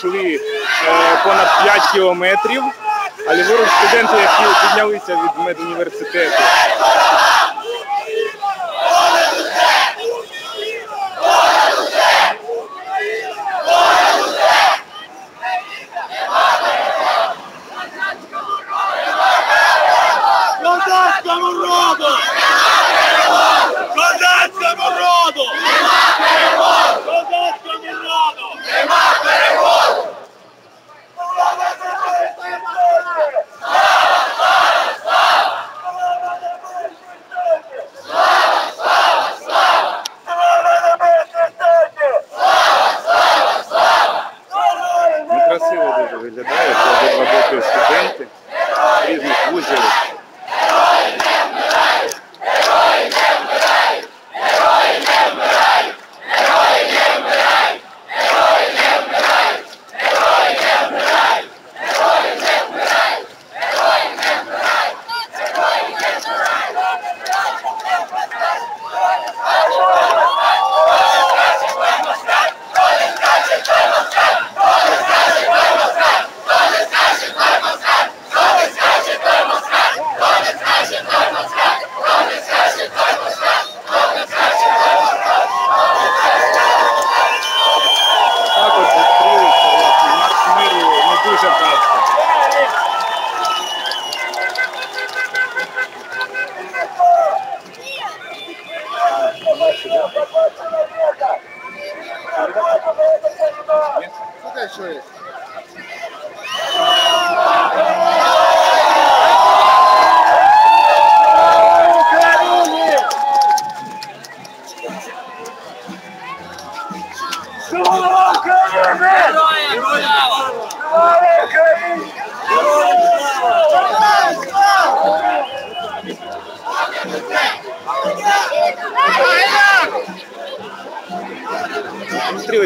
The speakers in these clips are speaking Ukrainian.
пройшли е, понад 5 кілометрів, а ліворуч студенти, які піднялися від медуніверситету.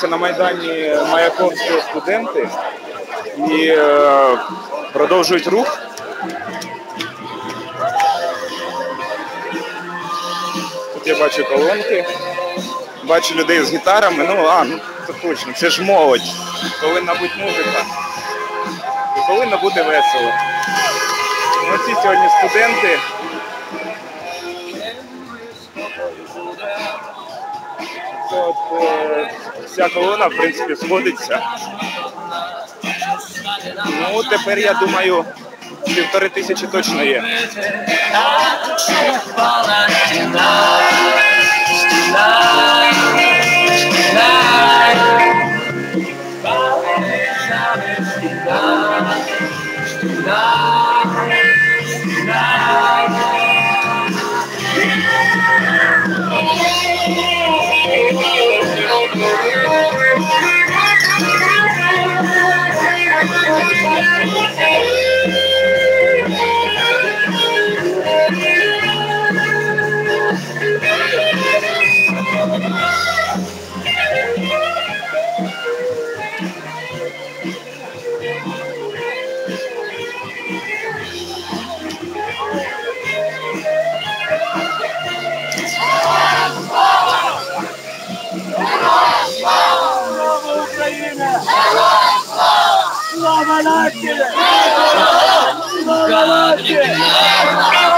Зустрілися на Майдані Маяковського студенти і е, продовжують рух. Тут я бачу колонки, бачу людей з гітарами. Ну, а, ну це точно, це ж молодь. Повинна бути музика. І повинно бути весело. Ну, сьогодні студенти. От е, вся колона, в принципі, сходиться. Ну, тепер я думаю, півтори тисячі точно є. Слава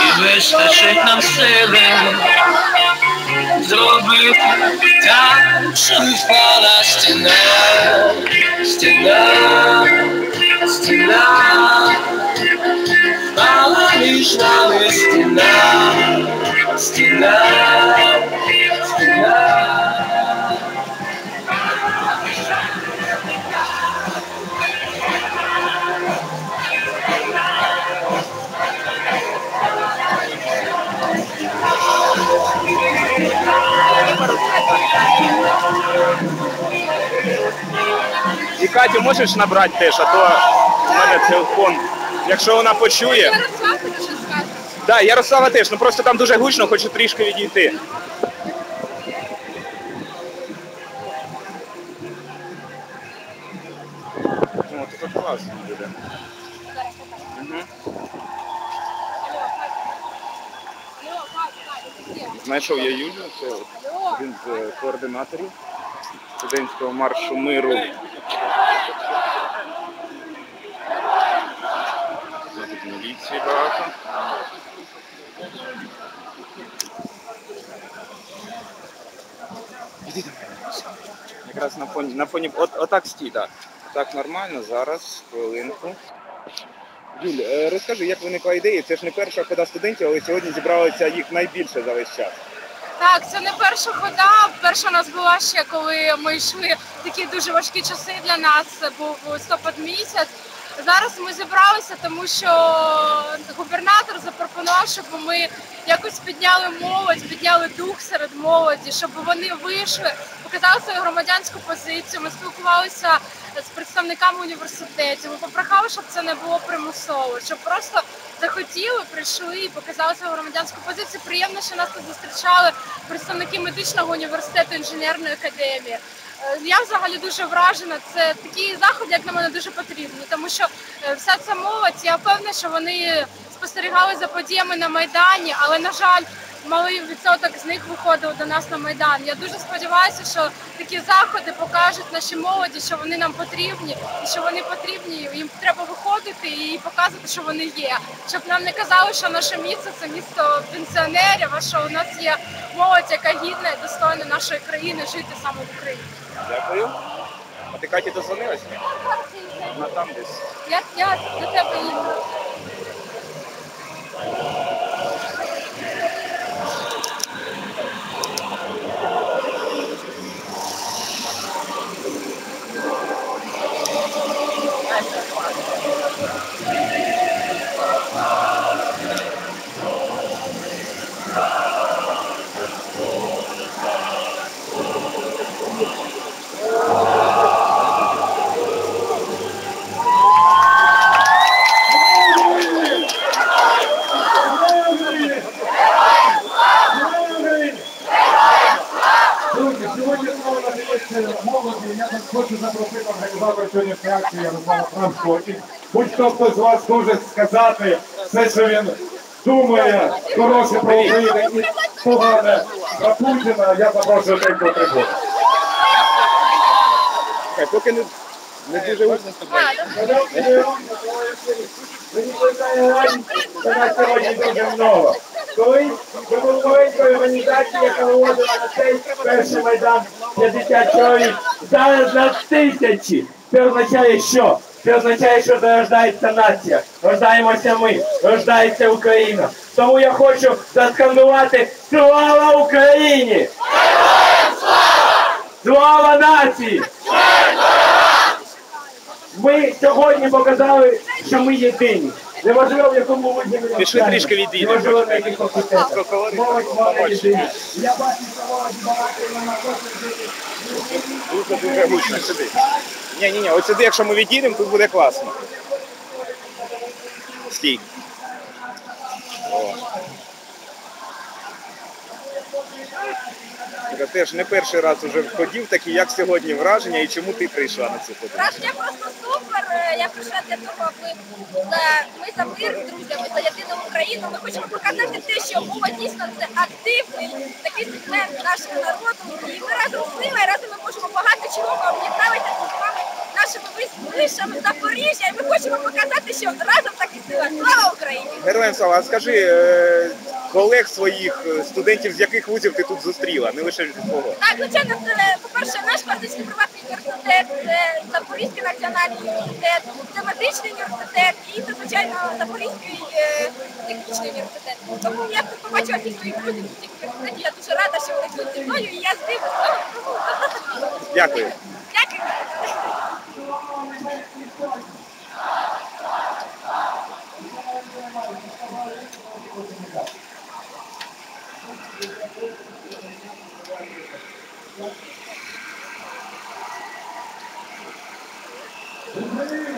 і вистачить нам сили зробити так, щоб впала стіна, стіна, стіна, впала між нами стіна, стіна, стіна. І Катю можеш набрати теж, а то в мене телефон. Якщо вона почує. Так, Ярослава теж, ну просто там дуже гучно, хочу трішки відійти. Ну, тут класно буде. Знайшов я Юлю, це от один з е, координаторів студентського маршу миру. Тут міліції багато. Якраз на фоні, на фоні, от, отак стій, так. Так нормально, зараз, хвилинку. Юль, е, розкажи, як виникла ідея? Це ж не перша хода студентів, але сьогодні зібралося їх найбільше за весь час. Так, це не перша хода. Перша у нас була ще, коли ми йшли такі дуже важкі часи для нас. Це був листопад місяць. Зараз ми зібралися, тому що губернатор запропонував, щоб ми якось підняли молодь, підняли дух серед молоді, щоб вони вийшли, показали свою громадянську позицію. Ми спілкувалися з представниками університетів. Ми попрохали, щоб це не було примусово, щоб просто захотіли, прийшли і показали свою громадянську позицію. Приємно, що нас тут зустрічали представники медичного університету інженерної академії. Е, Я взагалі дуже вражена. Це такі заходи, як на мене, дуже потрібні, тому що е, вся ця молодь, я впевнена, що вони спостерігали за подіями на майдані, але на жаль, малий відсоток з них виходив до нас на майдан. Я дуже сподіваюся, що такі заходи покажуть нашій молоді, що вони нам потрібні, і що вони потрібні. Їм треба виходити і показувати, що вони є. Щоб нам не казали, що наше місто це місто пенсіонерів, а що у нас є молодь, яка гідна і достойна нашої країни жити саме в Україні. Дякую. А ти Каті десь. Я, я до тебе їду. Ярослава будь-хто хто з вас може сказати все, що він думає, хороше про Україну і погане про Путіна, я запрошую тих, хто трибуну. Поки не, не дуже питає що нас сьогодні дуже много. Колись були маленькою організацією, яка виводила на цей перший майдан 50 чоловік. Зараз нас тисячі. Це означає що? Це означає, що зарождається нація. Рождаємося ми, рождається Україна. Тому я хочу заскандувати Слава Україні! Слава нації! Ми сьогодні показали, що ми єдині. Неважливо, в якому ми Пішли трішки відійдемо. Неважливо, на яких факультетах. Молодь, єдині. Я бачу, що молодь багато вона хоче жити. Дуже дуже гучно сюди. Ні, ні, ні, от сюди, якщо ми відійдемо, тут буде класно. Стій. О. Теж не перший раз уже ходів, такі як сьогодні враження і чому ти прийшла на цю ходу? Враження просто супер. Е, Я прийшла для того, аби ми за мир з друзями, за єдину Україну. Ми хочемо показати те, що мова дійсно це активний такий сегмент нашого народу. І ми разом з ними, разом ми можемо багато чого об'єднавити з вами нашими вишами Запоріжжя. І ми хочемо показати, що разом такі сила. Слава Україні! Героям слава, а скажи, е, колег своїх е, студентів, з яких вузів ти тут зустріла, не лише зі свого. Так, звичайно, це, по-перше, наш класичний приватний університет, це Запорізький національний університет, це медичний університет і це, звичайно, Запорізький е, технічний університет. Тому я тут побачила всіх своїх друзів цих університеті, я дуже рада, що вони тут зі мною, і я з ними. Дякую.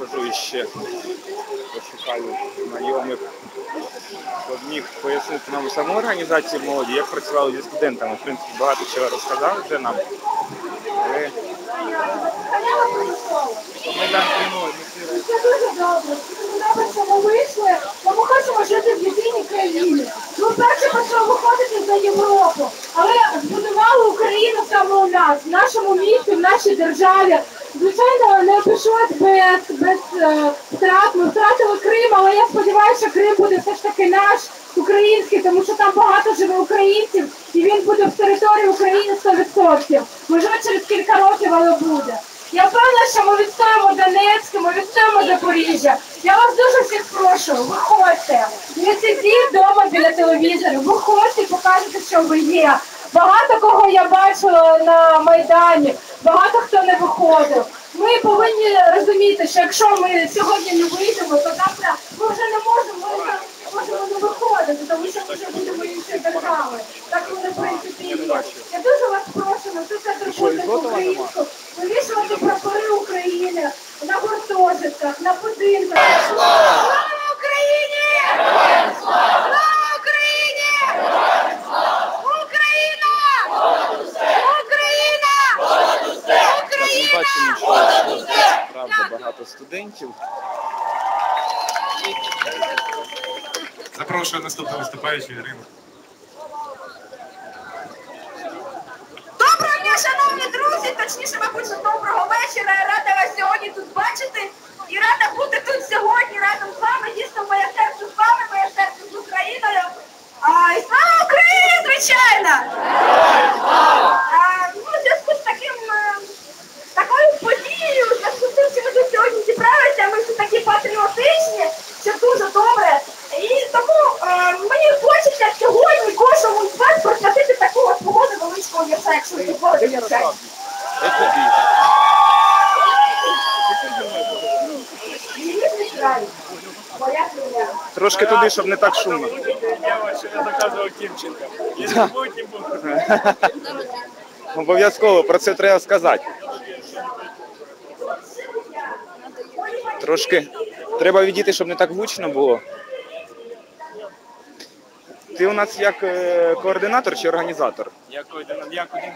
покажу ще, пошукаю знайомих, щоб міг пояснити нам саму організацію молоді, як працювали зі студентами. В принципі, багато чого розказали вже нам. Але ми всі Це дуже добре. Ми хочемо жити в єдиній країні. Ми перше почали виходити за Європу, але збудували Україну саме у нас, в нашому місті, в нашій державі. Звичайно, не обійшлось без, без е, втрат. Ми втратили Крим, але я сподіваюся, що Крим буде все ж таки наш український, тому що там багато живе українців, і він буде в території України 100%. Можливо, через кілька років, але буде. Я впевнена, що ми відстоїмо Донецьк, ми відстоїмо Запоріжжя. Я вас дуже всіх прошу, виходьте. Не сидіть вдома біля телевізору, виходьте, покажете, що ви є. Багато кого я бачила на Майдані, багато хто не виходив. Ми повинні розуміти, що якщо ми сьогодні не вийдемо, то завтра ми вже не можемо, ми вже можемо не виходити, тому що ми вже будемо іншої держави. Так воно в принципі є. Я дуже вас прошу на все це українську, вивішувати прапори України на гуртожитках, на будинках. Слава Україні! Слава Україні! Україна! Україна! Так, ми бачимо, що правда багато студентів. Запрошую наступного виступаючого Ірину. Доброго дня, шановні друзі, точніше, мабуть, доброго вечора. Я рада вас сьогодні тут бачити і рада бути тут сьогодні разом з вами. Дійсно, моє серце з вами, моє серце з Україною. А, і слава Україні, звичайно! А, ну, в зв'язку з таким е, такою подією, в зв'язку з тим, що ми тут сьогодні зібралися, ми всі такі патріотичні, що дуже добре. І тому е, мені хочеться сьогодні кожному з вас присвятити таку от свого невеличкого вірша, якщо ви дозволите Де вірша. Ярослав? Де тобі? Рідний край, моя земля. Трошки туди, щоб не так шумно. Я я заказував. Якщо не буду. Обов'язково про це треба сказати. Трошки треба відійти, щоб не так гучно було. Ти у нас як е, координатор чи організатор? Як один, як один,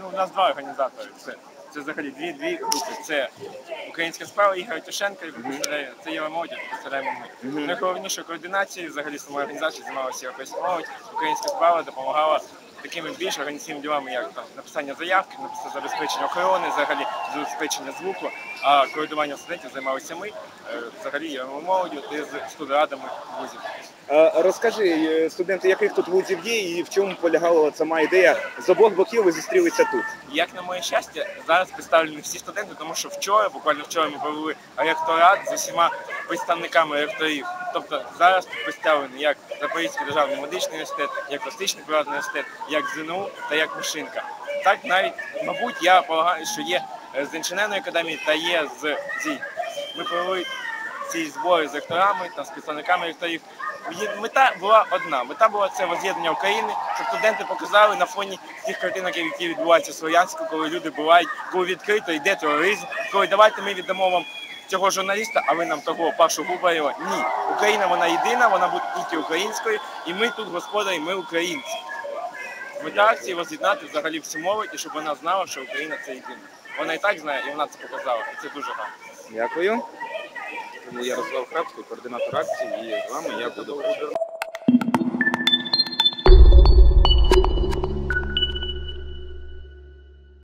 ну, у нас два організатори. Це, це взагалі дві, дві групи. Це українська справа Ігор Тюшенко, який представляє, це Єва Молодь, представляємо ми. Найголовніше координації, взагалі самої організації займалася європейська молодь. Українська справа допомагала такими більш організаційними ділами, як там написання заявки, написання забезпечення охорони, взагалі забезпечення звуку. А координуванням студентів займалися ми, е, взагалі Єва Молодь, з студрадами вузів. Е, Розкажи, е, студенти, яких тут вузів є і в чому полягала сама ідея? З обох боків ви зустрілися тут. Як на моє щастя, зараз представлені всі студенти, тому що вчора, буквально вчора, ми провели ректорат з усіма представниками ректорів. Тобто зараз тут представлені як Запорізький державний медичний університет, як Пластичний приватний університет, як ЗНУ та як Мишинка. Так навіть, мабуть, я полагаю, що є е, з інженерної академії та є з ЗІ. Ми провели ці збори з ректорами та з представниками ректорів. Мета була одна. Мета була це воз'єднання України, щоб студенти показали на фоні тих картинок, які відбуваються в Слов'янську, коли люди бувають, коли відкрито йде тероризм, коли давайте ми віддамо вам цього журналіста, а ви нам того Пашу Губаєва. Ні, Україна вона єдина, вона буде тільки українською, і ми тут господарі, ми українці. Мета акції воз'єднати взагалі всю молодь, і щоб вона знала, що Україна це єдина. Вона і так знає, і вона це показала. І це дуже гарно. Дякую. Ярослав Храбський, координатор акції, і з вами я буду.